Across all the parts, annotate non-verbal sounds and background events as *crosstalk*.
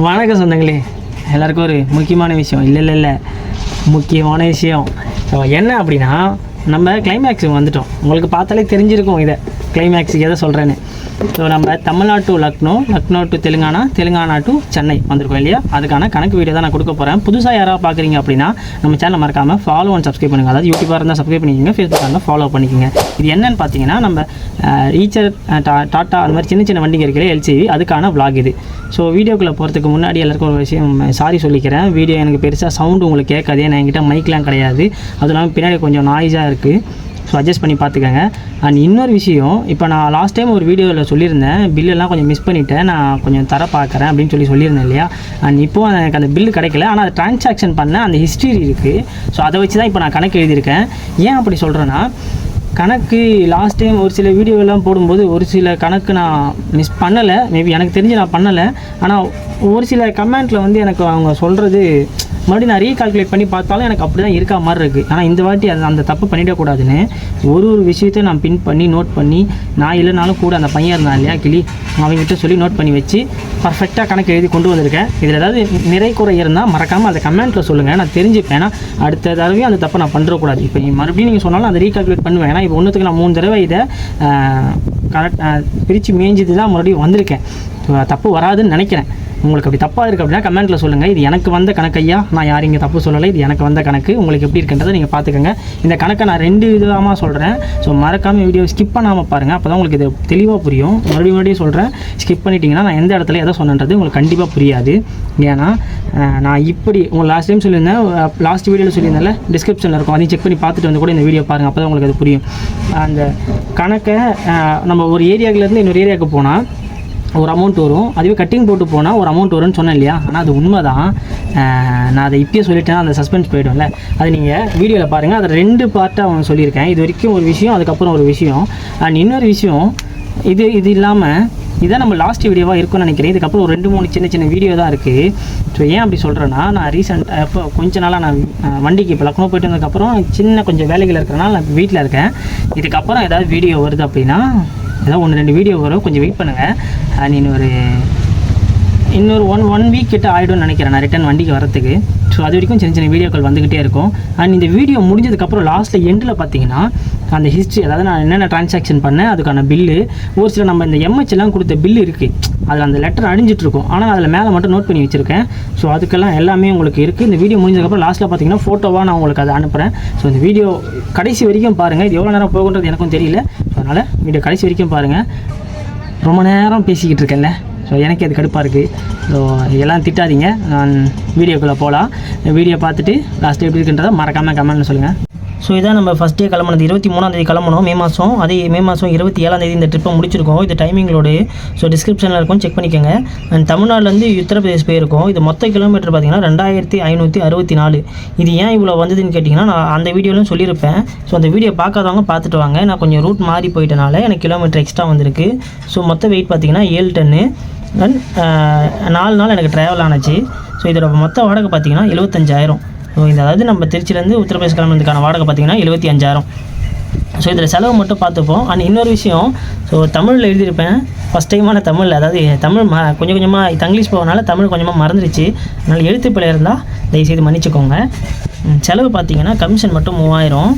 வணக்கம் சொந்தங்களே. எல்லாருக்கும் ஒரு முக்கியமான விஷயம். இல்லை இல்லை இல்லை. முக்கியமான விஷயம். என்ன அப்படின்னா நம்ம கிளைமேக்ஸுக்கு வந்துட்டோம். உங்களுக்கு பார்த்தாலே தெரிஞ்சிருக்கும் இதை. கிளைமேக்ஸுக்கு எதை சொல்கிறேன்னு ஸோ நம்ம Tamil Nadu to Lucknow Lucknow to Telangana Telangana to Chennai வந்திருக்கோம் இல்லையா? அதுக்கான கணக்கு வீடியோ தான் நான் கொடுக்க போகிறேன் புதுசாக யாராவது பார்க்குறீங்க அப்படின்னா நம்ம சேனல் மறக்காமல் ஃபாலோ அண்ட் சப்ஸ்கிரைப் பண்ணுங்கள் அதாவது யூடியூபாக இருந்தால் சப்ஸ்கிரைப் பண்ணிக்கோங்க ஃபேஸ்புக்காக இருந்தால் ஃபாலோ பண்ணிக்கோங்க. இது என்னன்னு பார்த்தீங்கன்னா நம்ம ரீச்சர் டாட்டா அந்த மாதிரி சின்ன சின்ன வண்டிங்க இருக்கிற எல்சிவி அதுக்கான விளாக் இது. ஸோ வீடியோக்குள்ளே போகிறதுக்கு முன்னாடி எல்லாருக்கும் ஒரு விஷயம் சாரி சொல்லிக்கிறேன். வீடியோ எனக்கு பெருசாக சவுண்டு உங்களுக்கு கேட்காது ஏன்னா என்கிட்ட மைக்லாம் கிடையாது. அதுவும் இல்லாமல் பின்னாடி கொஞ்சம் நாய்ஸாக இருக்குது ஸோ அட்ஜஸ்ட் பண்ணி பார்த்துக்கங்க. அண்ட் இன்னொரு விஷயம் இப்போ நான் லாஸ்ட் டைம் ஒரு வீடியோவில் சொல்லியிருந்தேன். பில்லெல்லாம் கொஞ்சம் மிஸ் பண்ணிவிட்டேன் நான் கொஞ்சம் தர பார்க்குறேன் அப்படின்னு சொல்லி சொல்லியிருந்தேன் இல்லையா? அண்ட் இப்போது எனக்கு அந்த பில்லு கிடைக்கல. ஆனால் அது டிரான்சாக்ஷன் பண்ண அந்த ஹிஸ்ட்ரி இருக்குது ஸோ அதை வச்சு தான் இப்போ நான் கணக்கு எழுதியிருக்கேன். ஏன் அப்படி சொல்கிறேன்னா கணக்கு லாஸ்ட் டைம் ஒரு சில வீடியோலாம் போடும்போது ஒரு சில கணக்கு நான் மிஸ் பண்ணலை. மேபி எனக்கு தெரிஞ்சு நான் பண்ணலை. ஆனால் ஒரு சில கமெண்ட்டில் வந்து எனக்கு அவங்க சொல்கிறது மறுபடியும் நான் ரீகால்குலேட் பண்ணி பார்த்தாலும் எனக்கு அப்படி தான் இருக்கா மாதிரி இருக்குது ஆனால் இந்த வாட்டி அது அந்த தப்பு பண்ணிடக்கூடாதுன்னு ஒரு ஒரு விஷயத்தையும் நான் பின் பண்ணி நோட் பண்ணி நான் இல்லைனாலும் கூட அந்த பையன் இருந்தான் இல்லையா கிளி அவங்ககிட்ட சொல்லி நோட் பண்ணி வச்சு பர்ஃபெக்டாக கணக்கு எழுதி கொண்டு வந்திருக்கேன். இதில் ஏதாவது நிறை குறை இருந்தால் மறக்காமல் அதை கமெண்ட்டில் சொல்லுங்கள் நான் தெரிஞ்சுப்பேன். ஏன்னா அடுத்த தடவையும் அந்த தப்பை நான் பண்ணுறக்கூடாது இப்போ நீ மறுபடியும் நீங்கள் சொன்னாலும் அதை ரீகால்குலேட் பண்ணுவேன். ஏன்னா இப்போ ஒன்றுத்துக்கு நான் மூணு தடவை இதை கரெக்ட் பிரித்து மேய்ஞ்சது தான் மறுபடியும் வந்திருக்கேன். தப்பு வராதுன்னு நினைக்கிறேன். உங்களுக்கு அப்படி தப்பாக இருக்குது அப்படின்னா கமெண்ட்டில் சொல்லுங்கள் இது எனக்கு வந்த கணக்கையா நான் யாரும் இங்கே தப்பு சொல்லலை. இது எனக்கு வந்த கணக்கு. உங்களுக்கு எப்படி இருக்குன்றதை நீங்கள் பார்த்துக்கோங்க. இந்த கணக்கை நான் ரெண்டு விதமாக சொல்கிறேன் ஸோ மறக்காமல் வீடியோ ஸ்கிப் பண்ணாமல் பாருங்கள் அப்போ தான் உங்களுக்கு இது தெளிவாக புரியும். மறுபடியும் மறுபடியும் சொல்கிறேன் ஸ்கிப் பண்ணிட்டீங்கன்னா நான் எந்த இடத்துல எதை சொன்னன்றது உங்களுக்கு கண்டிப்பாக புரியாது. ஏன்னா நான் இப்படி உங்களுக்கு லாஸ்ட் டைம் சொல்லியிருந்தேன். லாஸ்ட் வீடியோவில் சொல்லியிருந்தேன்ல டிஸ்கிரிப்ஷனில் இருக்கும். அதையும் செக் பண்ணி பார்த்துட்டு வந்து கூட இந்த வீடியோ பாருங்கள் அப்போ தான் உங்களுக்கு அது புரியும். அந்த கணக்கை நம்ம ஒரு ஏரியாவிலேருந்து இன்னொரு ஏரியாவுக்கு போனால் ஒரு அமௌண்ட் வரும். அதுவே கட்டிங் போட்டு போனால் ஒரு அமௌண்ட் வரும்னு சொன்னேன் இல்லையா? ஆனால் அது உண்மை தான் நான் அதை இப்பயே சொல்லிட்டேன் அந்த சஸ்பென்ஸ் போய்டும்ல. அது நீங்கள் வீடியோவில் பாருங்கள் அதை ரெண்டு பார்ட்டாக அவன் சொல்லியிருக்கேன். இது வரைக்கும் ஒரு விஷயம் அதுக்கப்புறம் ஒரு விஷயம். அண்ட் இன்னொரு விஷயம் இது இது இல்லாமல் இதான் நம்ம லாஸ்ட் வீடியோவாக இருக்கும்னு நினைக்கிறேன். இதுக்கப்புறம் ஒரு ரெண்டு மூணு சின்ன சின்ன வீடியோ தான் இருக்குது ஸோ ஏன் அப்படி சொல்கிறேன்னா நான் ரீசெண்ட் இப்போ கொஞ்ச நாளாக நான் வண்டிக்கு இப்போ லக்னோ போயிட்டு வந்ததுக்கப்புறம் சின்ன கொஞ்சம் வேலைகள் இருக்கிறனால நான் வீட்டில் இருக்கேன். இதுக்கப்புறம் ஏதாவது வீடியோ வருது அப்படின்னா ஏதாவது ஒன்று ரெண்டு வீடியோ வரும். கொஞ்சம் வெயிட் பண்ணுங்கள் அண்ட் இன்னொரு இன்னொரு ஒன் ஒன் வீக் கிட்ட ஆகிடும்னு நினைக்கிறேன் நான் ரிட்டன் வண்டிக்கு வரத்துக்கு ஸோ அது வரைக்கும் சின்ன சின்ன வீடியோக்கள் வந்துக்கிட்டே இருக்கும். அண்ட் இந்த வீடியோ முடிஞ்சதுக்கப்புறம் லாஸ்ட்டில் எண்டில் பார்த்தீங்கன்னா அந்த ஹிஸ்ட்ரி அதாவது நான் என்னென்ன ட்ரான்சாக்ஷன் பண்ணேன் அதுக்கான பில்லு ஒரு சில நம்ம இந்த MH எல்லாம் கொடுத்த பில்லு இருக்குது அதில் அந்த லெட்டர் அழிஞ்சிட்ருக்கும் ஆனால் அதில் மேலே மட்டும் நோட் பண்ணி வச்சுருக்கேன். ஸோ அதுக்கெல்லாம் எல்லாமே உங்களுக்கு இருக்குது இந்த வீடியோ முடிஞ்சதுக்கப்புறம் லாஸ்ட்டில் பார்த்தீங்கன்னா ஃபோட்டோவாக நான் உங்களுக்கு அதை அனுப்புகிறேன் ஸோ இந்த வீடியோ கடைசி வரைக்கும் பாருங்கள் இது எவ்வளோ நேரம் போகுன்றது எனக்கும் தெரியல. அதனால் வீடியோ கடைசி வரைக்கும் பாருங்கள் ரொம்ப நேரம் பேசிக்கிட்டு இருக்கேன்ல. ஸோ எனக்கு அது கடுப்பாக இருக்குது ஸோ எல்லாம் திட்டாதீங்க. நான் வீடியோக்குள்ளே போகலாம் வீடியோ பார்த்துட்டு லாஸ்ட் எப்படி இருக்குன்றதை மறக்காமல் கமெண்ட்டில் சொல்லுங்கள் ஸோ இதான் நம்ம ஃபஸ்ட் டே கிளம்புனது. இருபத்தி மூணாந்தேதி கிளம்பணும் மே மாதம் அதே மே மாதம் இருபத்தி ஏழாந்தேதி இந்த ட்ரிப்பை முடிச்சிருக்கோம். இது டைமிங்களோடு ஸோ டிஸ்கிரிப்ஷனில் இருக்கும் செக் பண்ணிக்கோங்க. அண்ட் தமிழ்நாட்டிலேருந்து உத்தரப்பிரதேஷ் போயிருக்கோம். இது மொத்த கிலோமீட்டர் பார்த்தீங்கன்னா ரெண்டாயிரத்தி ஐநூற்றி அறுபத்தி நாலு. இது ஏன் இவ்வளோ வந்ததுன்னு கேட்டிங்கன்னா நான் அந்த வீடியோலையும் சொல்லியிருப்பேன். ஸோ அந்த வீடியோ பார்க்காதவங்க பார்த்துட்டு வாங்க. நான் கொஞ்சம் ரூட் மாறி போயிட்டனால எனக்கு கிலோமீட்டர் எக்ஸ்ட்ரா வந்திருக்கு. ஸோ மொத்த வெயிட் பார்த்தீங்கன்னா ஏழு டன்னு அண்ட் நாலு நாள் எனக்கு ட்ராவல் ஆனச்சு. ஸோ இதோட மொத்த வாடகை பார்த்தீங்கன்னா எழுபத்தஞ்சாயிரம் ஸோ இந்த அதாவது நம்ம திருச்சியிலேருந்து உத்தரப்பிரதேஷ் கிளம்புறதுக்கான வாடகை பார்த்தீங்கன்னா எழுபத்தி அஞ்சாயிரம். ஸோ இதில் செலவு மட்டும் பார்த்துப்போம். அண்ட் இன்னொரு விஷயம் ஸோ தமிழில் எழுதியிருப்பேன். ஃபஸ்ட் டைமான தமிழ் அதாவது தமிழ் ம கொஞ்சம் கொஞ்சமாக தங்கிலீஷ் போகனால தமிழ் கொஞ்சமாக மறந்துருச்சு. அதனால் எழுத்து பிள்ளை இருந்தால் தயவுசெய்து மன்னிச்சுக்கோங்க. செலவு பார்த்தீங்கன்னா கமிஷன் மட்டும் மூவாயிரம்.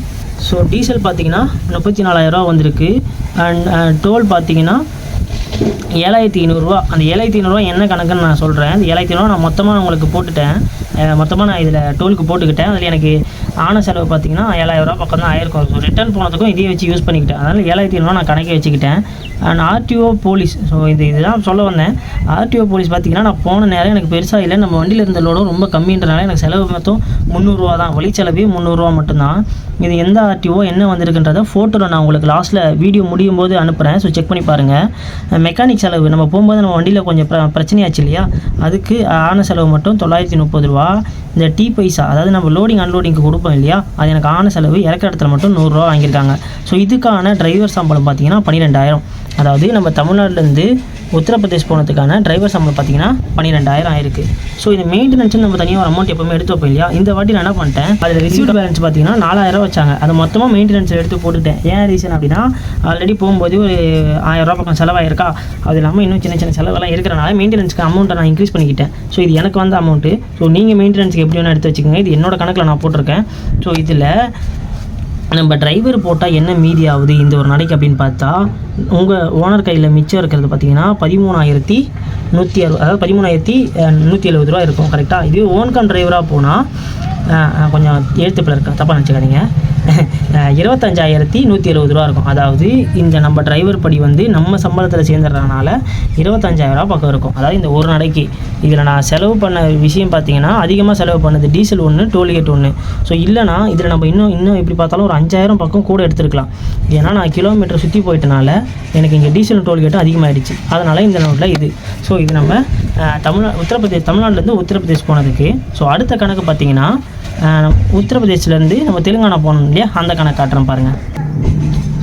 ஸோ டீசல் பார்த்தீங்கன்னா முப்பத்தி நாலாயிரரூவா வந்திருக்கு. அண்ட் டோல் பார்த்தீங்கன்னா ஏழாயிரத்தி ஐநூறுரூவா அந்த ஏழாயிரத்தி ஐநூறுரூவா என்ன கணக்குன்னு நான் சொல்கிறேன் அந்த ஏழாயிரத்தி ஐநூறுவா நான் மொத்தமாக உங்களுக்கு போட்டுட்டேன். மொத்தமாக நான் இதில் டோலுக்கு போட்டுக்கிட்டேன். அதில் எனக்கு ஆன செலவு பார்த்தீங்கன்னா ஏழாயிரரூவா பக்கம் தான் ஆயிருக்கும். ஸோ ரிட்டர்ன் போனதுக்கும் இதையே வச்சு யூஸ் பண்ணிக்கிட்டேன். அதனால் ஏழாயிரத்தி ஐநூறுவா நான் கணக்கே வச்சுக்கிட்டேன். அண்ட் ஆர்டிஓ போலீஸ் ஸோ இது இதுதான் சொல்ல வந்தேன். ஆர்டிஓ போலீஸ் பார்த்தீங்கன்னா நான் போன நேரம் எனக்கு பெருசாக இல்லை. நம்ம வண்டியில் இருந்த லோடும் ரொம்ப கம்மின்றனால எனக்கு செலவு மொத்தம் முந்நூறுரூவா தான். வழி செலவே முந்நூறுரூவா மட்டும்தான். இது எந்த ஆர்டிஓ என்ன வந்திருக்குன்றத ஃபோட்டோவில் நான் உங்களுக்கு லாஸ்ட்டில் வீடியோ முடியும் போது அனுப்புகிறேன் ஸோ செக் பண்ணி பாருங்கள் மெக்கானிக் செலவு. நம்ம போகும்போது நம்ம வண்டியில் கொஞ்சம் பிர பிரச்சனையாச்சு இல்லையா? அதுக்கு ஆன செலவு மட்டும் தொள்ளாயிரத்தி முப்பது ரூபா. இந்த டீ பைசா அதாவது நம்ம லோடிங் அன்லோடிங்க்கு கொடுப்போம் இல்லையா? அது எனக்கு ஆன செலவு இறக்க இடத்துல மட்டும் நூறுரூவா வாங்கியிருக்காங்க. ஸோ இதுக்கான டிரைவர் சம்பளம் பார்த்தீங்கன்னா பன்னிரெண்டாயிரம். அதாவது நம்ம தமிழ்நாட்டிலேருந்து உத்தரப்பிரதேஷ் போனதுக்கான டிரைவர் சம்பளம் பார்த்தீங்கன்னா பன்னிரெண்டாயிரம் ஆயிருக்கு. ஸோ இது மெயின்டெனன்ஸ் நம்ம தனியாக ஒரு அமௌண்ட் எப்பவுமே எடுத்து வைப்போம் இல்லையா? இந்த வாட்டி நான் என்ன பண்ணிட்டேன்? அதில் ரிசீவ்ட் பேலன்ஸ் பார்த்தீங்கன்னா நாலாயிரம் வச்சாங்க. அதை மொத்தமாக மெயின்டெனன்ஸ் எடுத்து போட்டுட்டேன். ஏன் ரீசன் அப்படின்னா ஆல்ரெடி போகும்போது ஒரு ஆயிரம் பக்கம் செலவாயிருக்கா? அது இல்லாமல் இன்னும் சின்ன சின்ன செலவெல்லாம் இருக்கிறனால மெயின்டெனன்ஸ்க்கு அமௌண்ட்டை நான் இன்க்ரீஸ் பண்ணிக்கிட்டேன். ஸோ இது எனக்கு வந்த அமௌண்ட்டு ஸோ நீங்கள் மெயின்டெனன்ஸ்க்கு எப்படி வேணால் எடுத்து வச்சுக்கோங்க. இது என்னோட கணக்கில் நான் போட்டிருக்கேன். ஸோ இதில் நம்ம டிரைவர் போட்டால் என்ன மீதி ஆகுது? இந்த ஒரு நாளைக்கு அப்படின்னு பார்த்தா உங்கள் ஓனர் கையில் மிச்சம் இருக்கிறது பார்த்தீங்கன்னா பதிமூணாயிரத்தி நூற்றி அறுபது அதாவது பதிமூணாயிரத்தி நூற்றி எழுபது ரூபா இருக்கும். கரெக்டாக இது ஓன் கான் டிரைவராக போனால் கொஞ்சம் எழுத்துப்பில் இருக்கேன் தப்பாக நினச்சிக்காதீங்க. *laughs* இருபத்தஞ்சாயிரத்தி நூற்றி எழுபது ரூபா இருக்கும். அதாவது இந்த நம்ம டிரைவர் படி வந்து நம்ம சம்பளத்தில் சேர்ந்துடுறதுனால இருபத்தஞ்சாயிரரூபா பக்கம் இருக்கும். அதாவது இந்த ஒரு நாளைக்கு. இதில் நான் செலவு பண்ண விஷயம் பார்த்தீங்கன்னா அதிகமாக செலவு பண்ணது டீசல் ஒன்று டோல்கேட் ஒன்று ஸோ இல்லைனா இதில் நம்ம இன்னும் இன்னும் எப்படி பார்த்தாலும் ஒரு அஞ்சாயிரம் பக்கம் கூட எடுத்துருக்கலாம். ஏன்னா நான் கிலோமீட்டர் சுற்றி போயிட்டனால எனக்கு இங்கே டீசல் டோல்கேட்டும் அதிகமாகிடுச்சு அதனால் இந்த நோட்டில் இது. ஸோ இது நம்ம தமிழ்நா உத்தரப்பிரதேஷ் தமிழ்நாட்டிலேருந்து உத்தரப்பிரதேஷ் போனதுக்கு. ஸோ அடுத்த கணக்கு பார்த்தீங்கன்னா அஹ், உத்தரப்பிரதேஷ்லேருந்து நம்ம தெலுங்கானா போனோம் இல்லையா? அந்த கணக்கு காட்டுறோம் பாருங்கள்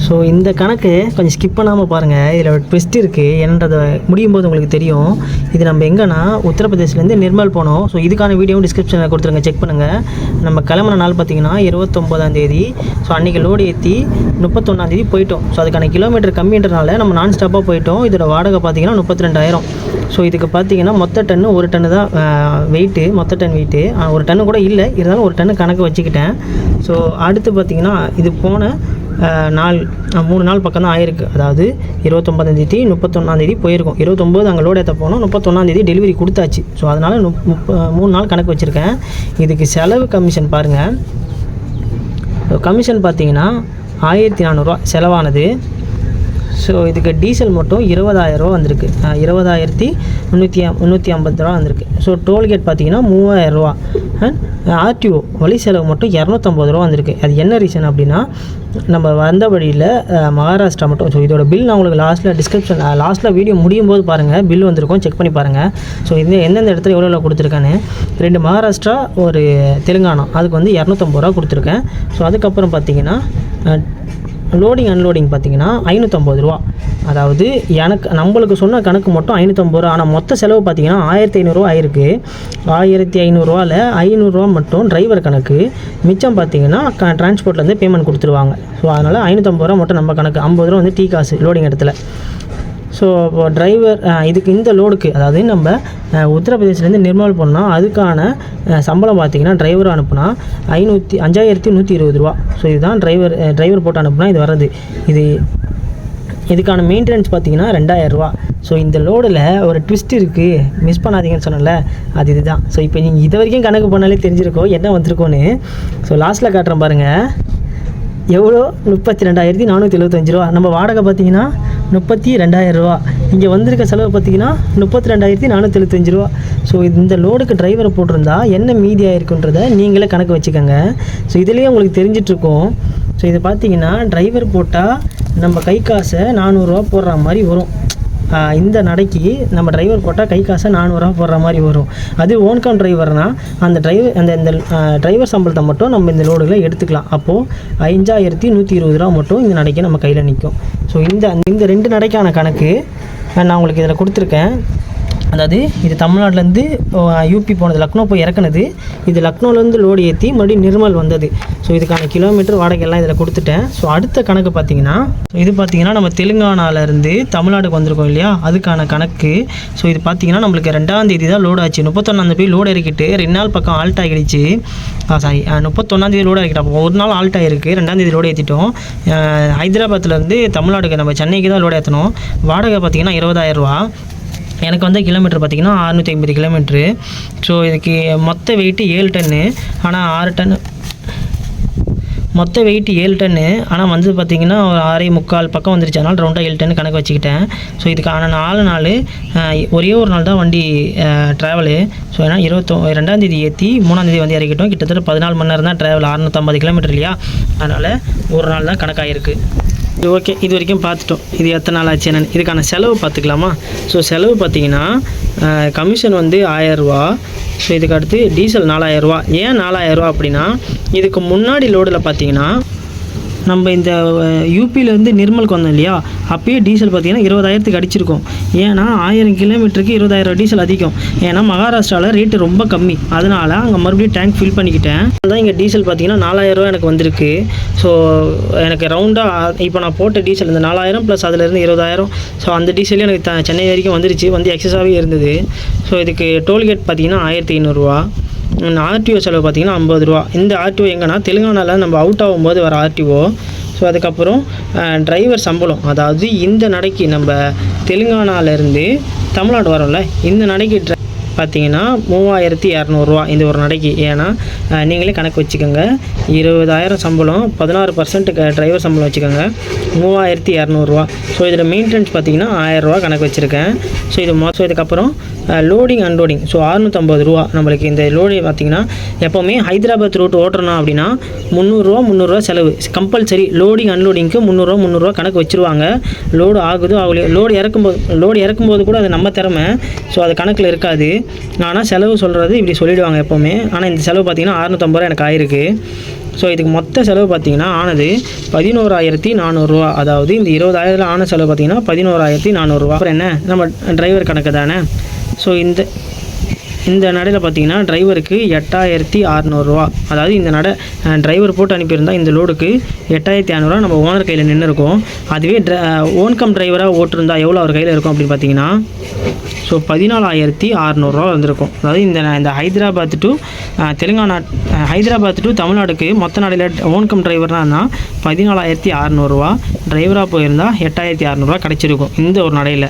ஸோ இந்த கணக்கு கொஞ்சம் ஸ்கிப் பண்ணாமல் பாருங்கள் இதில் ஒரு ட்விஸ்ட் இருக்குது என்னன்றதை முடியும் போது உங்களுக்கு தெரியும். இது நம்ம எங்கன்னா உத்தரப்பிரதேஷ்லேருந்து நிர்மல் போனோம். ஸோ இதுக்கான வீடியோவும் டிஸ்கிரிப்ஷனில் கொடுத்துருங்க. செக் பண்ணுங்கள் நம்ம கிளம்புன நாள் பார்த்தீங்கன்னா இருபத்தொம்போதாம் தேதி. ஸோ அன்றைக்கி லோடு ஏற்றி முப்பத்தொன்னாந்தேதி போயிட்டோம். ஸோ அதுக்கான கிலோமீட்டர் கம்மின்றனால நம்ம நான் ஸ்டாப்பாக போயிட்டோம். இதோட வாடகை பார்த்தீங்கன்னா முப்பத்தி ரெண்டாயிரம் ஸோ இதுக்கு பார்த்தீங்கன்னா மொத்த டன்னு ஒரு டன்னு தான் வெயிட்டு மொத்த டன் வெயிட்டு ஒரு டன்னு கூட இல்லை. இருந்தாலும் ஒரு டன்னு கணக்கு வச்சுக்கிட்டேன். ஸோ அடுத்து பார்த்தீங்கன்னா இது போன நாள் மூணு நாள் பக்கம் தான் ஆயிருக்கு. அதாவது இருபத்தொம்பதாந்தேதி முப்பத்தொன்னாந்தேதி போயிருக்கோம். இருபத்தொம்போது அங்கே லோடு ஏற்ற போனோம் முப்பத்தொன்னாந்தேதி டெலிவரி கொடுத்தாச்சு. ஸோ அதனால் மூணு நாள் கணக்கு வச்சுருக்கேன். இதுக்கு செலவு கமிஷன் பாருங்கள் கமிஷன் பார்த்தீங்கன்னா ஆயிரத்தி நானூறுரூவா செலவானது. ஸோ இதுக்கு டீசல் மட்டும் இருபதாயிரரூவா வந்திருக்கு. இருபதாயிரத்தி முந்நூற்றி முந்நூற்றி ஐம்பது ரூபா வந்திருக்கு. ஸோ டோல்கேட் பார்த்தீங்கன்னா மூவாயிரரூவா ஆர்டிஓ வழி செலவு மட்டும் இரநூத்தம்பது ரூபா வந்திருக்கு. அது என்ன ரீசன் அப்படின்னா நம்ம வந்த வழியில் மகாராஷ்டிரா மட்டும் ஸோ இதோட பில் நான் உங்களுக்கு லாஸ்ட்டில் டிஸ்கிரிப்ஷன் லாஸ்ட்டில் வீடியோ முடியும் போது பாருங்கள் பில் வந்திருக்கும் செக் பண்ணி பாருங்கள் ஸோ இந்த எந்தெந்த இடத்துல எவ்வளோ எவ்வளோ கொடுத்துருக்கான்னு. ரெண்டு மகாராஷ்டிரா ஒரு தெலுங்கானா அதுக்கு வந்து இரநூத்தம்பது ரூபா கொடுத்துருக்கேன். ஸோ அதுக்கப்புறம் பார்த்தீங்கன்னா லோடிங் அன்லோடிங் பார்த்தீங்கன்னா ஐநூற்றம்பது ரூபா. அதாவது எனக்கு நம்மளுக்கு சொன்ன கணக்கு மட்டும் ஐநூற்றம்பது ரூபா. ஆனால் மொத்த செலவு பார்த்தீங்கன்னா ஆயிரத்தி ஐநூறுரூவா ஆயிருக்கு. ஆயிரத்தி ஐநூறுரூவாவில் ஐநூறுரூவா மட்டும் டிரைவர் கணக்கு. மிச்சம் பார்த்தீங்கன்னா க டிரான்ஸ்போர்ட்லேருந்து பேமெண்ட் கொடுத்துருவாங்க. ஸோ அதனால் ஐநூற்றம்பது ரூபா மட்டும் நம்ம கணக்கு. ஐம்பது ரூபா வந்து டீ காசு லோடிங் இடத்துல. ஸோ இப்போ டிரைவர் இதுக்கு இந்த லோடுக்கு அதாவது நம்ம உத்தரப்பிரதேசிலேருந்து நிர்மல் பண்ணால் அதுக்கான சம்பளம் பார்த்தீங்கன்னா டிரைவர் அனுப்புனா ஐநூற்றி அஞ்சாயிரத்தி நூற்றி இருபது ரூபா. ஸோ இதுதான் டிரைவர் டிரைவர் போட்டு அனுப்புனா இது வர்றது. இது இதுக்கான மெயின்டெனன்ஸ் பார்த்தீங்கன்னா ரெண்டாயிரரூவா ஸோ இந்த லோடில் ஒரு ட்விஸ்ட் இருக்குது மிஸ் பண்ணாதீங்கன்னு சொன்னல அது இதுதான். ஸோ இப்போ நீங்கள் இது வரைக்கும் கணக்கு பண்ணாலே தெரிஞ்சிருக்கோம் என்ன வந்திருக்கோன்னு. ஸோ லாஸ்ட்டில் காட்டுறேன் பாருங்கள் எவ்வளோ? முப்பத்தி ரெண்டாயிரத்தி நானூற்றி எழுபத்தஞ்சு ரூபா. நம்ம வாடகை பார்த்தீங்கன்னா முப்பத்தி ரெண்டாயிரம் ரூபா. இங்கே வந்திருக்க செலவு பார்த்தீங்கன்னா முப்பத்தி ரெண்டாயிரத்தி நானூற்றி எழுபத்தஞ்சு ரூபா. ஸோ இந்த லோடுக்கு டிரைவரை போட்டிருந்தா என்ன மீதி ஆயிருக்குன்றதை நீங்களே கணக்கு வச்சுக்கோங்க. ஸோ இதுலேயே உங்களுக்கு தெரிஞ்சிட்ருக்கோம். ஸோ இதை பார்த்தீங்கன்னா டிரைவர் போட்டால் நம்ம கை காசை நானூறுரூவா போடுற மாதிரி வரும். இந்த நடைக்கு நம்ம டிரைவர் போட்டால் கை காசை நானூறுரூவா போடுற மாதிரி வரும். அது ஓன் கம் டிரைவர்னால் அந்த டிரைவர் அந்த இந்த டிரைவர் சம்பளத்தை மட்டும் நம்ம இந்த லோடுகளை எடுத்துக்கலாம். அப்போது அஞ்சாயிரத்தி நூற்றி இருபது ரூபா மட்டும் இந்த நடைக்கு நம்ம கையில் நிற்கும் ஸோ இந்த இந்த ரெண்டு நடைக்கான கணக்கு நான் உங்களுக்கு இதில் கொடுத்துருக்கேன். அதாவது இது தமிழ்நாட்டிலேருந்து யூபி போனது லக்னோ போய் இறக்குனது. இது லக்னோலேருந்து லோடு ஏற்றி மறுபடியும் நிர்மல் வந்தது. ஸோ இதுக்கான கிலோமீட்டர் வாடகை எல்லாம் இதில் கொடுத்துட்டேன். ஸோ அடுத்த கணக்கு பார்த்தீங்கன்னா ஸோ இது பார்த்தீங்கன்னா நம்ம தெலுங்கானாவிலேருந்து தமிழ்நாடுக்கு வந்திருக்கோம் இல்லையா? அதுக்கான கணக்கு. ஸோ இது பார்த்தீங்கன்னா நம்மளுக்கு ரெண்டாம் தேதி தான் லோடு ஆச்சு. முப்பத்தொன்னாந்தேதி போய் லோடு இறக்கிட்டு ரெண்டு நாள் பக்கம் ஆல்ட் ஆகிடுச்சு. சாரி முப்பத்தொன்னாந்தேதி லோடு இறக்கிட்டோம் அப்போ ஒரு நாள் ஆல்ட் ஆகிருக்கு ரெண்டாம் தேதி லோடு ஏற்றிட்டோம் ஹைதராபாத்லேருந்து தமிழ்நாடுக்கு நம்ம சென்னைக்கு தான் லோடு ஏற்றணும் வாடகை பார்த்தீங்கன்னா இருபதாயிரம் ரூபா. எனக்கு வந்து கிலோமீட்டர் பார்த்தீங்கன்னா அறுநூற்றி ஐம்பது கிலோமீட்ரு ஸோ இதுக்கு மொத்த வெயிட்டு ஏழு டன்னு ஆனால் ஆறு டன் மொத்த வெயிட் ஏழு டன்னு ஆனால் வந்து பார்த்திங்கன்னா ஒரு ஆறே முக்கால் பக்கம் வந்துருச்சு. அதனால் ரவுண்டாக ஏழு டன்னு கணக்கு வச்சுக்கிட்டேன். ஸோ இதுக்கான நாலு நாள் ஒரே ஒரு நாள் தான் வண்டி ட்ராவலு ஸோ ஏன்னா இருபத்தோ ரெண்டாந்தேதி ஏற்றி மூணாந்தேதி வந்து இறக்கிட்டோம். கிட்டத்தட்ட பதினாலு மணி நேரம் தான் ட்ராவல் அறுநூற்றம்பது கிலோமீட்டர் இல்லையா? அதனால் ஒரு நாள் தான் கணக்காகிருக்கு இது ஓகே இது வரைக்கும் பார்த்துட்டோம். இது எத்தனை நாள் ஆச்சு என்னென்னு. இதுக்கான செலவு பார்த்துக்கலாமா? ஸோ செலவு பார்த்தீங்கன்னா கமிஷன் வந்து ஆயரூவா ஸோ இதுக்கு அடுத்து டீசல் நாலாயிரரூவா ஏன் நாலாயிரரூவா அப்படின்னா இதுக்கு முன்னாடி லோடில் பார்த்தீங்கன்னா நம்ம இந்த யூபியிலேருந்து நிர்மலுக்கு வந்தோம் இல்லையா? அப்பயே டீசல் பார்த்தீங்கன்னா இருபதாயிரத்துக்கு அடிச்சிருக்கோம். ஏன்னா ஆயிரம் கிலோமீட்டருக்கு இருபதாயிரம் டீசல் அதிகம். ஏன்னா மகாராஷ்டிராவில் ரேட்டு ரொம்ப கம்மி. அதனால் அங்கே மறுபடியும் டேங்க் ஃபில் பண்ணிக்கிட்டேன். அதான் இங்கே டீசல் பார்த்தீங்கன்னா நாலாயிரரூவா எனக்கு வந்திருக்கு. ஸோ எனக்கு ரவுண்டாக இப்போ நான் போட்ட டீசல் இந்த நாலாயிரம் ப்ளஸ் அதுலேருந்து இருபதாயிரம். ஸோ அந்த டீசலே எனக்கு த சென்னை வரைக்கும் வந்துருச்சு. வந்து எக்ஸஸாகவே இருந்தது. ஸோ இதுக்கு டோல்கேட் பார்த்தீங்கன்னா ஆயிரத்தி ஐநூறுரூவா ஆர்டிஓ செலவு பார்த்தீங்கன்னா ஐம்பது ரூபா. இந்த ஆர்டிஓ எங்கன்னா தெலுங்கானாவில் நம்ம அவுட் ஆகும்போது வர ஆர்டிஓ ஸோ அதுக்கப்புறம் டிரைவர் சம்பளம். அதாவது இந்த நடைக்கு நம்ம தெலுங்கானாவிலேருந்து தமிழ்நாடு வரோம்ல இந்த நடைக்கு பார்த்தீங்கன்னா மூவாயிரத்தி இரநூறுவா இந்த ஒரு நடைக்கு. ஏன்னா நீங்களே கணக்கு வச்சுக்கோங்க. இருபதாயிரம் சம்பளம் பதினாறு பர்சன்ட் டிரைவர் சம்பளம் வச்சுக்கோங்க. மூவாயிரத்தி இரநூறுவா. ஸோ இதில் மெயின்டெனன்ஸ் பார்த்தீங்கன்னா ஆயிரரூவா கணக்கு வச்சுருக்கேன். ஸோ இது மொ ஸோ இதுக்கப்புறம் லோடிங் அன்லோடிங் ஸோ அறுநூற்றம்பது ரூபா நம்மளுக்கு இந்த லோடிங் பார்த்தீங்கன்னா எப்போவுமே ஹைதராபாத் ரூட் ஓட்டுறோம் அப்படின்னா முந்நூறுரூவா முந்நூறுரூவா செலவு. கம்பல்சரி லோடிங் அன்லோடிங்க்கு முந்நூறுரூவா முந்நூறுரூவா கணக்கு வச்சுருவாங்க. லோடு ஆகுதோ ஆகலையோ லோடு இறக்கும்போது லோடு இறக்கும்போது கூட அது நம்ம திறமை. ஸோ அது கணக்கில் இருக்காது. ஆனால் செலவு சொல்கிறது இப்படி சொல்லிடுவாங்க எப்போவுமே. ஆனால் இந்த செலவு பார்த்தீங்கன்னா அறுநூத்தம்பது ரூபா எனக்கு ஆயிருக்கு. ஸோ இதுக்கு மொத்த செலவு பார்த்தீங்கன்னா ஆனது பதினோராயிரத்தி நானூறுரூவா அதாவது இந்த இருபதாயிரத்தில் ஆன செலவு பார்த்தீங்கன்னா பதினோராயிரத்தி நானூறுரூவா அப்புறம் என்ன? நம்ம டிரைவர் கணக்கு தானே? ஸோ இந்த இந்த நடையில் பார்த்தீங்கன்னா டிரைவருக்கு எட்டாயிரத்தி அறநூறுவா அதாவது இந்த நடை டிரைவர் போட்டு அனுப்பியிருந்தால் இந்த லோடுக்கு எட்டாயிரத்தி அறநூறுவா நம்ம ஓனர் கையில் நின்று இருக்கோம் அதுவே ட்ர ஓன்கம் டிரைவராக ஓட்டிருந்தா எவ்வளோ அவர் கையில் இருக்கும் அப்படின்னு பார்த்தீங்கன்னா ஸோ பதினாலாயிரத்தி அறநூறுரூவா வந்திருக்கும். அதாவது இந்த இந்த ஹைதராபாத் டு தெலுங்கானா ஹைதராபாத் டு தமிழ்நாடுக்கு மொத்த நாடையில் ஓன்கம் டிரைவர்னா பதினாலாயிரத்தி அறநூறுவா. டிரைவராக போயிருந்தா எட்டாயிரத்தி அறநூறுவா கிடச்சிருக்கும். இந்த ஒரு நடையில்.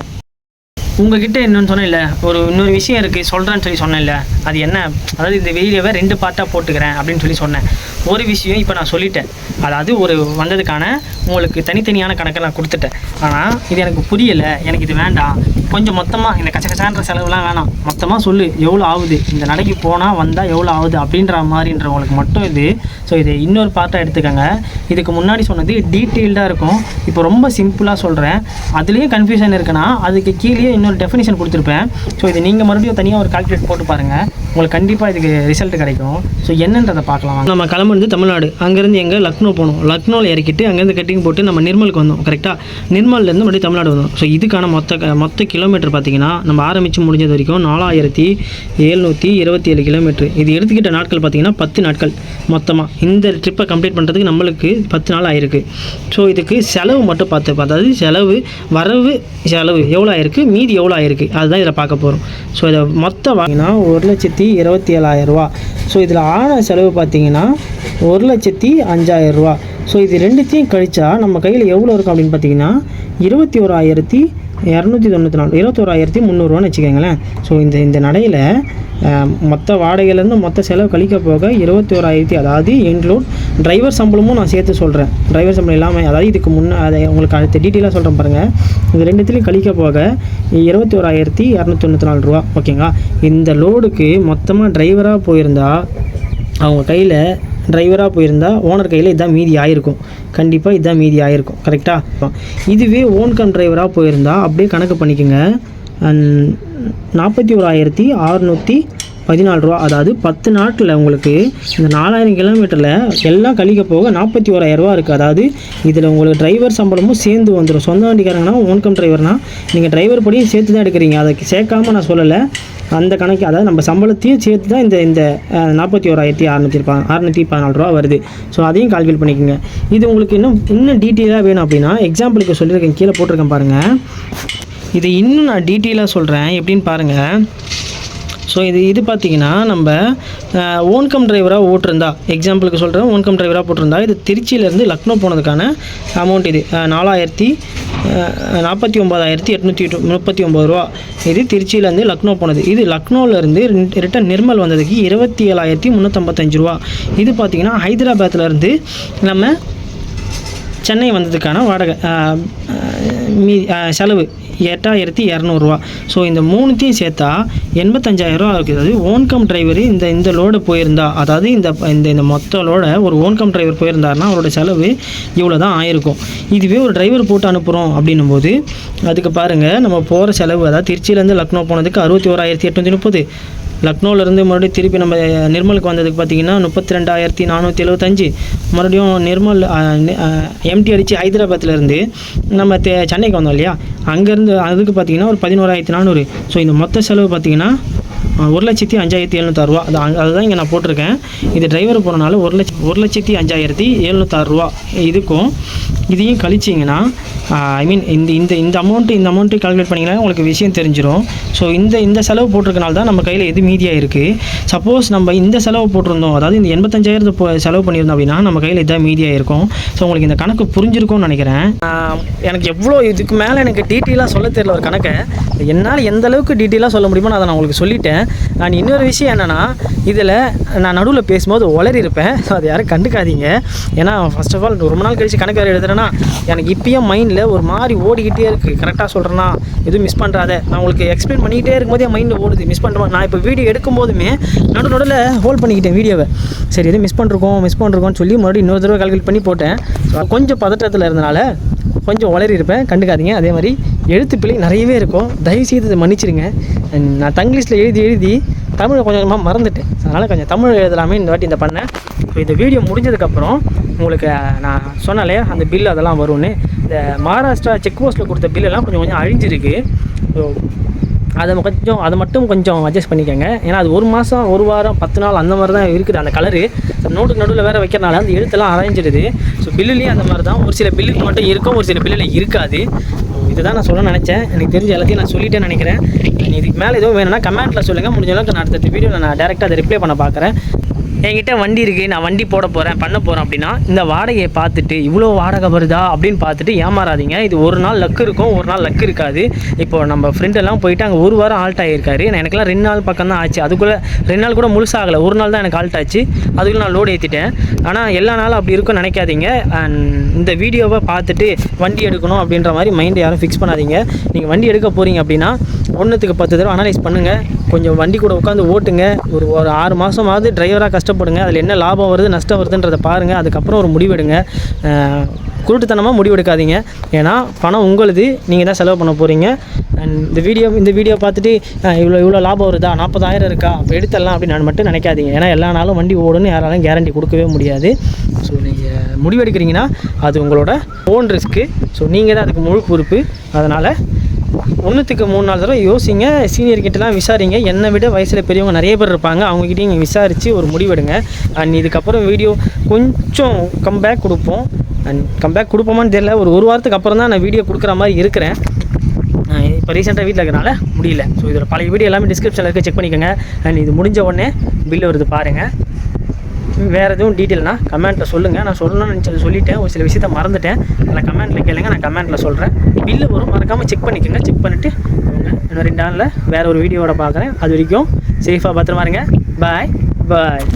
உங்ககிட்ட இன்னொன்று சொன்னேன்ல ஒரு இன்னொரு விஷயம் இருக்குது சொல்கிறேன்னு சொல்லி சொன்னேன்ல. அது என்ன? அதாவது இந்த வீடியோவை ரெண்டு பார்ட்டாக போட்டுக்கிறேன் அப்படின்னு சொல்லி சொன்னேன். ஒரு விஷயம் இப்போ நான் சொல்லிட்டேன். அதாவது ஒரு வந்ததுக்கான உங்களுக்கு தனித்தனியான கணக்கை நான் கொடுத்துட்டேன். ஆனால் இது எனக்கு புரியலை. எனக்கு இது வேண்டாம். கொஞ்சம் மொத்தமாக இந்த கச்சகச்சான்ற செலவுலாம் வேணாம். மொத்தமாக சொல்லு எவ்வளோ ஆகுது? இந்த நடைக்கு போனால் வந்தால் எவ்வளோ ஆகுது? அப்படின்ற மாதிரின்றவங்களுக்கு மட்டும் இது. ஸோ இது இன்னொரு பார்ட்டாக எடுத்துக்கோங்க. இதுக்கு முன்னாடி சொன்னது டீட்டெயில்டாக இருக்கும். இப்போ ரொம்ப சிம்பிளாக சொல்கிறேன் அதுலேயும் கன்ஃபியூஷன் இருக்குன்னா அதுக்கு கீழே இன்னொரு டெஃபினிஷன் கொடுத்துருப்பேன். ஸோ இது நீங்கள் மறுபடியும் தனியாக ஒரு கால்குலேட் போட்டு பாருங்கள் உங்களுக்கு கண்டிப்பாக இதுக்கு ரிசல்ட் கிடைக்கும். ஸோ என்னன்றதை பார்க்கலாம்? நம்ம கிளம்புறது தமிழ்நாடு. அங்கேருந்து எங்கே லக்னோ போனோம். லக்னோவில் இறக்கிட்டு அங்கேருந்து கட்டிங் போட்டு நம்ம நிர்மலுக்கு வந்தோம் கரெக்டாக நிர்மல்லேருந்து மறுபடியும் தமிழ்நாடு வந்தோம். ஸோ இதுக்கான மொத்த மொத்த கிலோமீட்டர் பார்த்தீங்கன்னா நம்ம ஆரம்பித்து முடிஞ்சது வரைக்கும் நாலாயிரத்தி எழுநூற்றி இருபத்தி ஏழு கிலோமீட்டர் இது எடுத்துக்கிட்ட நாட்கள் பார்த்தீங்கன்னா பத்து நாட்கள் மொத்தமாக இந்த ட்ரிப்பை கம்ப்ளீட் பண்ணுறதுக்கு நம்மளுக்கு பத்து நாள் ஆயிருக்கு. ஸோ இதுக்கு செலவு மட்டும் பார்த்து அதாவது செலவு வரவு செலவு எவ்வளோ ஆயிருக்கு? மீதி எவ்வளோ ஆயிருக்கு அதுதான் இதில் பார்க்க போகிறோம் ஸோ இதை மொத்த வாங்கினா ஒரு லட்சத்தி இருபத்தி ஏழாயிரம் ரூபா ஸோ இதில் ஆன செலவு பார்த்தீங்கன்னா ஒரு லட்சத்தி அஞ்சாயிரம் ரூபா ஸோ இது ரெண்டுத்தையும் கழிச்சா நம்ம கையில் எவ்வளோ இருக்கும் அப்படின்னு பார்த்தீங்கன்னா இருபத்தி ஓராயிரத்தி இரநூத்தி தொண்ணூற்றி நாலு இருபத்தோராயிரத்தி முந்நூறுரூவான்னு வச்சுக்கோங்களேன். ஸோ இந்த இந்த நடையில் மொத்த வாடகையிலேருந்து மொத்த செலவு கழிக்க போக இருபத்தி ஓராயிரத்தி அதாவது இன்க்ளூட் டிரைவர் சம்பளமும் நான் சேர்த்து சொல்கிறேன் டிரைவர் சம்பளம் இல்லாமல் அதாவது இதுக்கு முன்னே அதை உங்களுக்கு அடுத்த டீட்டெயிலாக சொல்கிறேன் பாருங்கள் இது ரெண்டுத்துலையும் கழிக்க போக இருபத்தி ஓராயிரத்தி இரநூத்தி தொண்ணூற்றி நாலு ரூபா ஓகேங்களா இந்த லோடுக்கு மொத்தமாக டிரைவராக போயிருந்தால் அவங்க கையில் டிரைவராக போயிருந்தால் ஓனர் கையில் இதான் மீதி ஆயிருக்கும். கண்டிப்பாக இதான் மீதி ஆயிருக்கும். கரெக்டாக இதுவே ஓன் கம் டிரைவராக போயிருந்தால் அப்படியே கணக்கு பண்ணிக்கோங்க. நாற்பத்தி ஓராயிரத்தி அறுநூற்றி பதினாலு ரூபா. அதாவது பத்து நாட்டில் உங்களுக்கு இந்த நாலாயிரம் கிலோமீட்டரில் எல்லாம் கழிக்க போக நாற்பத்தி ஓராயிரம் ரூபா இருக்குது அதாவது இதில் உங்களுக்கு டிரைவர் சம்பளமும் சேர்ந்து வந்துடும் சொந்த வண்டிக்காரங்கன்னா ஓன்கம் டிரைவர்னா நீங்கள் டிரைவர் படியும் சேர்த்து தான் எடுக்கிறீங்க. அதை சேர்க்காம நான் சொல்லலை. அந்த கணக்கு அதாவது நம்ம சம்பளத்தையும் சேர்த்து தான் இந்த இந்த நாற்பத்தி ஓராயிரத்தி அறநூற்றி பா அறநூற்றி பதினாலு ரூபா வருது. ஸோ அதையும் கால்குலேட் பண்ணிக்கோங்க. இது உங்களுக்கு இன்னும் இன்னும் டீட்டெயிலாக வேணும் அப்படின்னா எக்ஸாம்பிளுக்கு சொல்லியிருக்கேன். கீழே போட்டிருக்கேன் பாருங்கள் இது இன்னும் நான் டீட்டெயிலாக சொல்கிறேன் எப்படின்னு பாருங்கள் ஸோ இது இது பார்த்தீங்கன்னா நம்ம ஓன்கம் டிரைவராக ஓட்டிருந்தா எக்ஸாம்பிளுக்கு சொல்கிறேன் ஓன்கம் டிரைவராக போட்டிருந்தா இது திருச்சியிலேருந்து லக்னோ போனதுக்கான அமௌண்ட் இது. நாலாயிரத்தி நாற்பத்தி ஒம்பதாயிரத்தி எட்நூற்றி முப்பத்தி ஒம்பது ரூபா. இது திருச்சியிலேருந்து லக்னோ போனது. இது லக்னோவிலேருந்து ரிட்டன் நிர்மல் வந்ததுக்கு இருபத்தி ஏழாயிரத்தி முந்நூற்றம்பத்தஞ்சு ரூபா. இது பார்த்திங்கன்னா ஹைதராபாத்லேருந்து நம்ம சென்னை வந்ததுக்கான வாடகை மீ செலவு. எட்டாயிரத்தி இரநூறுவா. ஸோ இந்த மூணுத்தையும் சேர்த்தா எண்பத்தஞ்சாயிரரூவா இருக்குது. அதாவது ஓன்கம் டிரைவர் இந்த இந்த லோடு போயிருந்தா அதாவது இந்த இந்த இந்த மொத்த லோட ஒரு ஓன்கம் டிரைவர் போயிருந்தாருன்னா அவரோட செலவு இவ்வளோ தான் ஆயிருக்கும். இதுவே ஒரு டிரைவர் போட்டு அனுப்புகிறோம் அப்படின்னும் போது அதுக்கு பாருங்கள் நம்ம போகிற செலவு அதாவது திருச்சியிலேருந்து லக்னோ போனதுக்கு அறுபத்தி ஓராயிரத்தி எட்நூற்றி முப்பது. லக்னோவிலேருந்து மறுபடியும் திருப்பி நம்ம நிர்மலுக்கு வந்ததுக்கு பார்த்தீங்கன்னா முப்பத்தி ரெண்டாயிரத்தி நானூற்றி எழுபத்தஞ்சு மறுபடியும் நிர்மல் எம்டி அடித்து ஹைதராபாத்லேருந்து நம்ம தே சென்னைக்கு வந்தோம் இல்லையா? அங்கேருந்து அதுக்கு பார்த்தீங்கன்னா ஒரு பதினோராயிரத்தி நானூறு. ஸோ இந்த மொத்த செலவு பார்த்தீங்கன்னா ஒரு லட்சத்தி அஞ்சாயிரத்தி எழுநூத்தாறுரூவா அது அதுதான் இங்கே நான் போட்டிருக்கேன். இது டிரைவர் போகிறனால ஒரு லட்ச ஒரு லட்சத்தி அஞ்சாயிரத்தி எழுநூத்தாறுரூவா இதுக்கும் இதையும் கழிச்சிங்கன்னா ஐ மீன் இந்த இந்த இந்த அமௌண்ட்டு இந்த அமௌண்ட்டு கால்குலேட் பண்ணிங்கன்னா உங்களுக்கு விஷயம் தெரிஞ்சிடும் ஸோ இந்த இந்த செலவு போட்டிருக்கனால தான் நம்ம கையில் எது மீதியாக இருக்குது சப்போஸ் நம்ம இந்த செலவு போட்டிருந்தோம் அதாவது இந்த எண்பத்தஞ்சாயிரத்து போ செலவு பண்ணியிருந்தோம் அப்படின்னா நம்ம கையில் இதாக மீதியாக இருக்கும். ஸோ உங்களுக்கு இந்த கணக்கு புரிஞ்சிருக்கும்னு நினைக்கிறேன். எனக்கு எவ்வளோ இதுக்கு மேலே எனக்கு டீட்டெயிலாக சொல்ல தெரியல ஒரு கணக்கை. என்னால் எந்த அளவுக்கு டீட்டெயிலாக சொல்ல முடியுமோ நான் அதை நான் உங்களுக்கு சொல்லிட்டேன். நான் இன்னொரு விஷயம் என்னென்னா இதில் நான் நடுவில் பேசும்போது உளறி இருப்பேன் ஸோ *laughs* அதை யாரும் கண்டுக்காதீங்க. ஏன்னா ஃபஸ்ட் ஆஃப் ஆல் ரொம்ப நாள் கழிச்சு கணக்கு எழுதுறேன் எழுதுறேன்னா எனக்கு இப்பயும் மைண்டில் ஒரு மாதிரி ஓடிக்கிட்டே இருக்குது கரெக்டாக சொல்கிறேன்னா எதுவும் மிஸ் பண்ணுறாத நான் உங்களுக்கு எக்ஸ்பிளைன் பண்ணிக்கிட்டே இருக்கும்போது என் மைண்டில் ஓடுது. மிஸ் பண்ணுறேன் நான் இப்போ வீடியோ எடுக்கும் போதுமே நடு நடுவில் ஹோல்ட் பண்ணிக்கிட்டேன் வீடியோவை சரி எதுவும் மிஸ் பண்ணிருக்கோம் மிஸ் பண்ணிருக்கோம்னு சொல்லி மறுபடியும் இன்னொரு தடவை கால்குலேட் பண்ணி போட்டேன். So, கொஞ்சம் பதட்டத்தில் இருந்தனால கொஞ்சம் உளறி இருப்பேன். கண்டுக்காதீங்க. அதே மாதிரி எழுத்து பிள்ளை நிறையவே இருக்கும். தயவுசெய்து இதை மன்னிச்சிடுங்க நான் தங்கிலீஷில் எழுதி எழுதி தமிழை கொஞ்சம் கொஞ்சமாக மறந்துட்டேன். அதனால் கொஞ்சம் தமிழ் எழுதலாமே இந்த வாட்டி இந்த பண்ணேன் ஸோ இந்த வீடியோ முடிஞ்சதுக்கப்புறம் உங்களுக்கு நான் சொன்னாலே அந்த பில் அதெல்லாம் வரும்னு. இந்த மகாராஷ்டிரா செக் போஸ்ட்டில் கொடுத்த பில்லெல்லாம் கொஞ்சம் கொஞ்சம் அழிஞ்சிருக்கு. ஸோ அதை கொஞ்சம் அதை மட்டும் கொஞ்சம் அட்ஜஸ்ட் பண்ணிக்கோங்க. ஏன்னா அது ஒரு மாதம் ஒரு வாரம் பத்து நாள் அந்த மாதிரி தான் இருக்குது அந்த கலரு நோட்டுக்கு நடுவில் வேறு வைக்கிறனால அந்த எழுத்தெல்லாம் அரைஞ்சிடுது. ஸோ பில்லுலேயும் அந்த மாதிரி தான். ஒரு சில பில்லுக்கு மட்டும் இருக்கும் ஒரு சில பில்லில் இருக்காது. இதுதான் நான் சொல்ல நினச்சேன். எனக்கு தெரிஞ்ச எல்லாத்தையும் நான் சொல்லிட்டேன் நினைக்கிறேன். இதுக்கு மேலே எதுவும் வேணும்னா கமெண்ட்டில் சொல்லுங்கள் முடிஞ்ச அளவுக்கு நான் அடுத்த வீடியோவில் நான் டேரெக்டாக அதை ரிப்ளை பண்ண பார்க்குறேன் என்கிட்ட வண்டி இருக்குது நான் வண்டி போட போகிறேன் பண்ண போகிறேன் அப்படின்னா இந்த வாடகையை பார்த்துட்டு இவ்வளோ வாடகை வருதா அப்படின்னு பார்த்துட்டு ஏமாறாதீங்க. இது ஒரு நாள் லக்கு இருக்கும் ஒரு நாள் லக்கு இருக்காது. இப்போ நம்ம ஃப்ரெண்டெல்லாம் போயிட்டு அங்கே ஒரு வாரம் ஆல்ட் ஆகியிருக்காரு நான் எனக்கெல்லாம் ரெண்டு நாள் பக்கம் தான் ஆச்சு. அதுக்குள்ளே ரெண்டு நாள் கூட முழுசாகலை ஒரு நாள் தான் எனக்கு ஆல்ட் ஆச்சு. அதுக்குள்ளே நான் லோடு ஏற்றிட்டேன் ஆனால் எல்லா நாளும் அப்படி இருக்கும்னு நினைக்காதீங்க. அண்ட் இந்த வீடியோவை பார்த்துட்டு வண்டி எடுக்கணும் அப்படின்ற மாதிரி மைண்டை யாரும் ஃபிக்ஸ் பண்ணாதீங்க. நீங்கள் வண்டி எடுக்க போகிறீங்க அப்படின்னா ஒன்றுத்துக்கு பத்து தடவை அனலைஸ் பண்ணுங்கள் கொஞ்சம் வண்டி கூட உட்காந்து ஓட்டுங்க. ஒரு ஒரு ஆறு மாதமாவது டிரைவராக கஷ்டப்படுங்க. அதில் என்ன லாபம் வருது நஷ்டம் வருதுன்றதை பாருங்கள் அதுக்கப்புறம் ஒரு முடிவெடுங்க குருட்டுத்தனமாக முடிவெடுக்காதீங்க ஏன்னா பணம் உங்களுது. நீங்கள் தான் செலவு பண்ண போகிறீங்க அண்ட் இந்த வீடியோ இந்த வீடியோ பார்த்துட்டு இவ்வளோ இவ்வளோ லாபம் வருதா? நாற்பதாயிரம் இருக்கா? அப்போ எடுத்துடலாம் அப்படின்னு நான் மட்டும் நினைக்காதீங்க. ஏன்னா எல்லா நாளும் வண்டி ஓடுன்னு யாராலும் கேரண்டி கொடுக்கவே முடியாது. ஸோ நீங்கள் முடிவெடுக்கிறீங்கன்னா அது உங்களோட ஓன் ரிஸ்க்கு ஸோ நீங்கள் தான் அதுக்கு முழு பொறுப்பு. அதனால் ஒன்றுத்துக்கு மூணு நாலு தடவை யோசிங்க. சீனியர் கிட்டலாம் விசாரிங்க. என்னை விட வயசில் பெரியவங்க நிறைய பேர் இருப்பாங்க. அவங்ககிட்டயும் நீங்கள் விசாரித்து ஒரு முடிவெடுங்க. அண்ட் இதுக்கப்புறம் வீடியோ கொஞ்சம் கம்பேக் கொடுப்போம். அண்ட் கம்பேக் கொடுப்போமான்னு தெரியல. ஒரு ஒரு வாரத்துக்கு அப்புறம் தான் நான் வீடியோ கொடுக்குற மாதிரி இருக்கிறேன். இப்போ ரீசெண்டாக வீட்டில் இருக்கிறனால முடியல. ஸோ இதோட பழைய வீடியோ எல்லாமே டிஸ்கிரிப்ஷனில் இருக்க. செக் பண்ணிக்கோங்க. அண்ட் இது முடிஞ்ச உடனே பில் வருது பாருங்கள் வேறு எதுவும் டீட்டெயில்னா கமெண்ட்டில் சொல்லுங்கள் நான் சொல்லணும்னு நினச்சது சொல்லிட்டேன். ஒரு சில விஷயத்த மறந்துட்டேன். அதில் கமெண்ட்டில் கேளுங்க. நான் கமெண்ட்டில் சொல்கிறேன் பில்லு வரும். மறக்காமல் செக் பண்ணிக்கோங்க. செக் பண்ணிவிட்டு இன்னும் ரெண்டு நாளில் வேறு ஒரு வீடியோவோட பார்க்குறேன். அது வரைக்கும் சேஃபாக பத்திரமா இருங்க. பாய் பாய்